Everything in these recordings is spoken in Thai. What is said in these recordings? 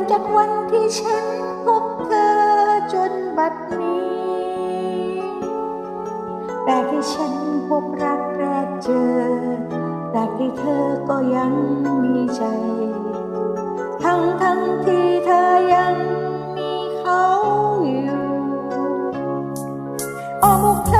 งจากวันที่ฉันพบเธอจนบัดนี้แต่ที่ฉันพบรักแรกเจอแต่ที่เธอก็ยังมีใจ ทั้งทั้งที่เธอยังมีเขาอยู่ออกเธอ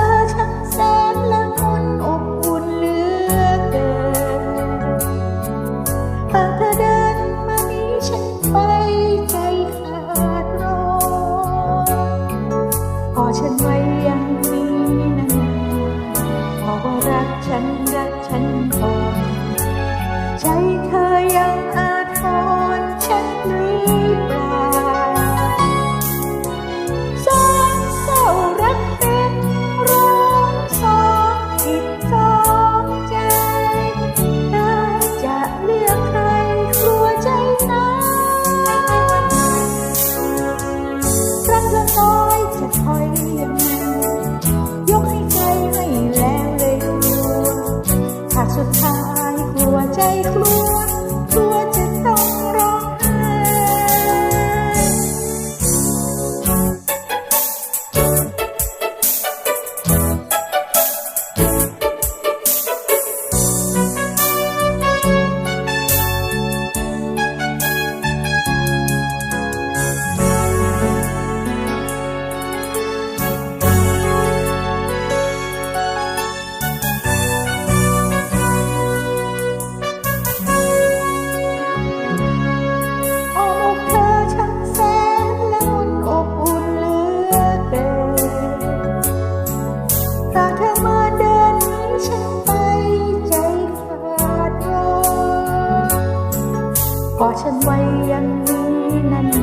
ฉันไว้ยังนี้นั้น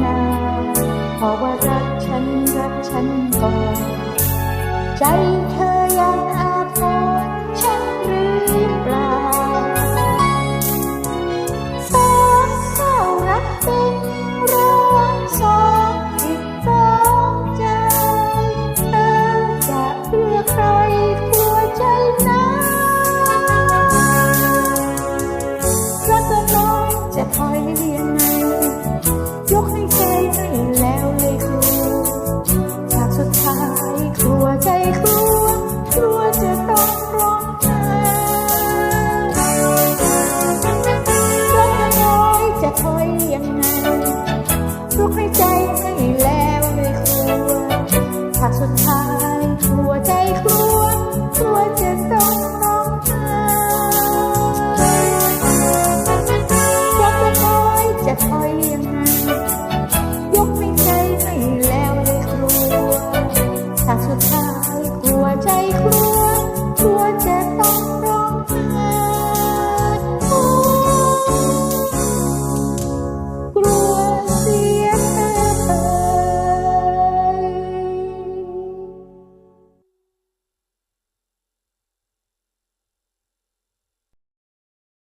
คอยยังไงกไม่ใจให้แล้วเลยกลัวถ้าสุดท้ายกลัวใจครู